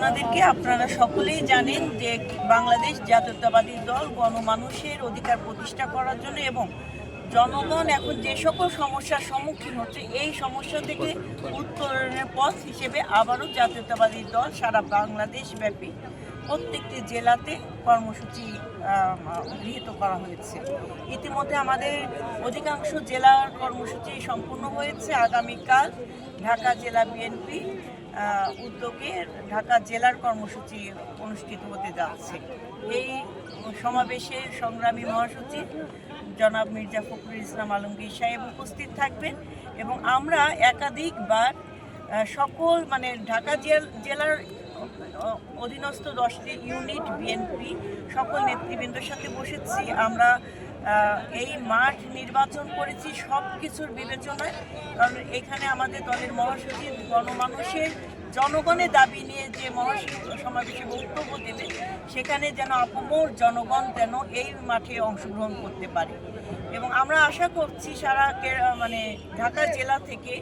আপনাদেরকে, আপনারা সকলেই জানেন যে বাংলাদেশ জাতীয়তাবাদী দল গণমানুষের অধিকার প্রতিষ্ঠা করার জন্য এবং জনগণ এখন যে সকল সমস্যার সম্মুখীন হচ্ছে, এই সমস্যা থেকে উত্তরণের পথ হিসেবে আবারও জাতীয়তাবাদী দল সারা বাংলাদেশ ব্যাপী প্রত্যেকটি জেলাতে কর্মসূচি গৃহীত করা হয়েছে। ইতিমধ্যে আমাদের অধিকাংশ জেলার কর্মসূচি সম্পূর্ণ হয়েছে। আগামীকাল ঢাকা জেলা বিএনপি উদ্যোগে ঢাকা জেলার কর্মসূচি অনুষ্ঠিত হতে যাচ্ছে। এই সমাবেশে সংগ্রামী মহাসচিব জনাব মির্জা ফখরুল ইসলাম আলমগীর সাহেব উপস্থিত থাকবেন এবং আমরা একাধিকবার সকল মানে ঢাকা জেল- জেলার অধীনস্থ দশটি ইউনিট বিএনপি সকল নেতৃবৃন্দের সাথে বসেছি। আমরা এই মাঠ নির্বাচন করেছি সব কিছুর বিবেচনায়। কারণ এখানে আমাদের দলের মহাসচিব, গণমানুষের জনগণের দাবি নিয়ে যে মহাসচিব সমাবেশে বক্তব্য দেবে সেখানে যেন আপমর জনগণ যেন এই মাঠে অংশগ্রহণ করতে পারে। এবং আমরা আশা করছি সারা মানে ঢাকা জেলা থেকে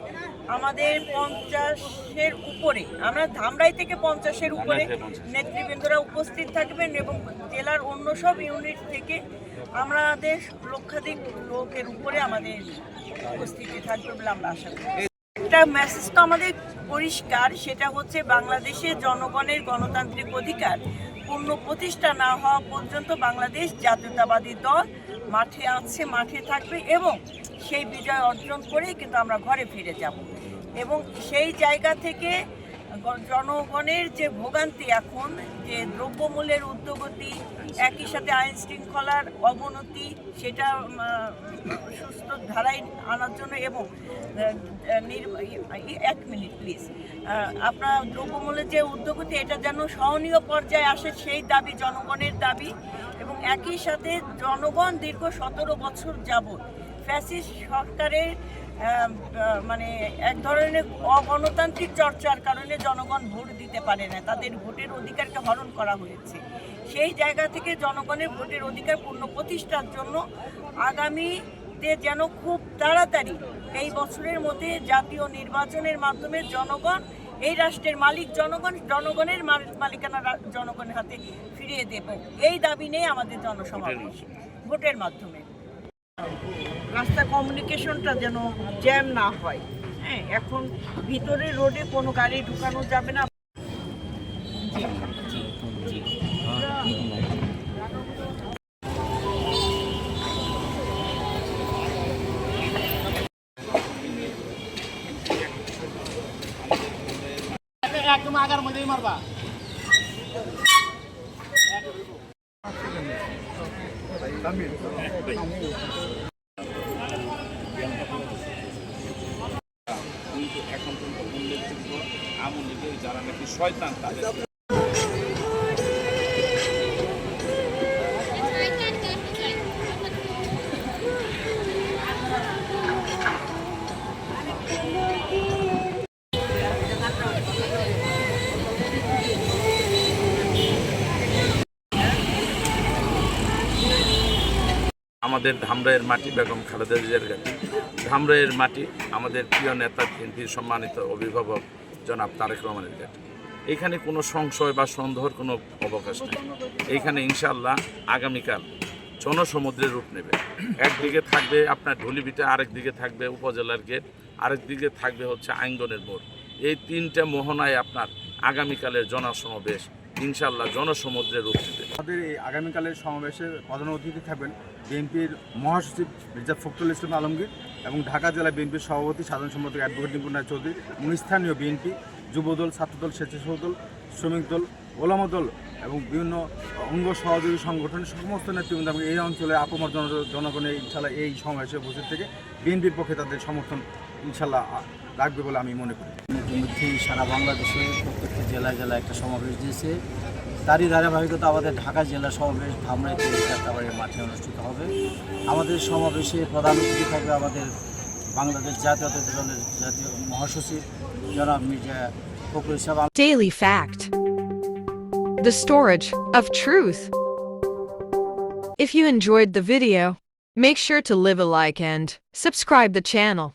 আমাদের পঞ্চাশের উপরে আমরা ধামরাই থেকে পঞ্চাশের উপরে নেতৃবৃন্দরা উপস্থিত থাকবেন এবং জেলার অন্য সব ইউনিট থেকে আমাদের লক্ষাধিক লোকের উপরে আমাদের উপস্থিতি থাকবে বলে আমরা আশা করি। একটা মেসেজ তো আমাদের পরিষ্কার, সেটা হচ্ছে বাংলাদেশের জনগণের গণতান্ত্রিক অধিকার। পূর্ণ প্রতিষ্ঠা না হওয়া পর্যন্ত বাংলাদেশ জাতীয়তাবাদী দল মাঠে আছে, মাঠে থাকবে এবং সেই বিজয় অর্জন করেই কিন্তু আমরা ঘরে ফিরে যাব। এবং সেই জায়গা থেকে জনগণের যে ভোগান্তি এখন, যে দ্রব্যমূল্যের উদ্যোগতি, একই সাথে আইন শৃঙ্খলার অবনতি, সেটা সুস্থ ধারায় আনার জন্য এবং এক মিনিট প্লিজ আপনার দ্রব্যমূল্যের যে উদ্যোগতি, এটা যেন সহনীয় পর্যায়ে আসে, সেই দাবি জনগণের দাবি এবং একই সাথে জনগণ দীর্ঘ সতেরো বছর যাবৎ ফ্যাসিস্ট সরকারের মানে এক ধরনের অগণতান্ত্রিক চর্চার কারণে জনগণ ভোট দিতে পারে না। তাদের ভোটের অধিকারকে হরণ করা হয়েছে। সেই জায়গা থেকে জনগণের ভোটের অধিকার পূর্ণ প্রতিষ্ঠার জন্য আগামীতে যেন খুব তাড়াতাড়ি এই বছরের মধ্যে জাতীয় নির্বাচনের মাধ্যমে জনগণ এই রাষ্ট্রের মালিক জনগণ জনগণের মাল- মালিকানা জনগণের হাতে ফিরিয়ে দেব। এই দাবি নেই আমাদের জনসমাবেশ। ভোটের মাধ্যমে। রাস্তা কমিউনিকেশনটা যেন জ্যাম না হয়। হ্যাঁ এখন ভিতরে রোডে কোনো গাড়ি ঢুকানো যাবে না। একদম মারবা শয়তান তাদের। আমাদের ধামরাইয়ের মাটি বেগম খালেদা জিয়ার ঘাটি ধামরাইয়ের মাটি আমাদের প্রিয় নেতা, বিএনপির সম্মানিত অভিভাবক জনাব তারেক রহমানের ঘাটি এখানে কোনো সংশয় বা সন্দেহর কোনো অবকাশ নেই। এইখানে ইনশাল্লাহ আগামীকাল জনসমুদ্রের রূপ নেবে। একদিকে থাকবে আপনার ঢুলিবিটা আরেক দিকে থাকবে উপজেলার গেট আরেক দিকে থাকবে হচ্ছে আইনগণের মোড়। এই তিনটা মোহনায় আপনার আগামীকালের জনসমাবেশ ইনশাল্লাহ জনসমুদ্রের রূপ নেবে। আমাদের এই আগামীকালের সমাবেশে প্রধান অতিথি থাকবেন বিএনপির মহাসচিব মির্জা ফখরুল ইসলাম আলমগীর এবং ঢাকা জেলা বিএনপির সভাপতি সাধারণ সম্পাদক অ্যাডভোকেট নিপুণ চৌধুরী এবং স্থানীয় বিএনপি যুবদল, ছাত্রদল স্বেচ্ছাসেবক দল শ্রমিক দল ওলামা দল এবং বিভিন্ন অঙ্গ সহযোগী সংগঠনের সমস্ত নেতৃবৃন্দ এবং এই অঞ্চলে আপমর জন, জনগণের ইনশাল্লাহ এই সমাবেশে উপস্থিত থেকে বিএনপির পক্ষে তাদের সমর্থন ইনশাল্লাহ রাখবে বলে আমি মনে করি। ইতিমধ্যেই সারা বাংলাদেশে প্রত্যেকটি জেলায় জেলায় একটা সমাবেশ দিয়েছে। তারই ধারাবাহিকতা আমাদের ঢাকা জেলা সমাবেশ ধামরাইতে যাত্রাবাড়ির মাঠে অনুষ্ঠিত হবে। আমাদের সমাবেশে প্রধান অতিথি থাকবে আমাদের বাংলাদেশ জাতীয়তাবাদী দলের জাতীয় মহাসচিব জনাব Mirza Fakhrul Islam Daily Fact The Storage of Truth. If you enjoyed the video, make sure to leave a like and subscribe the channel.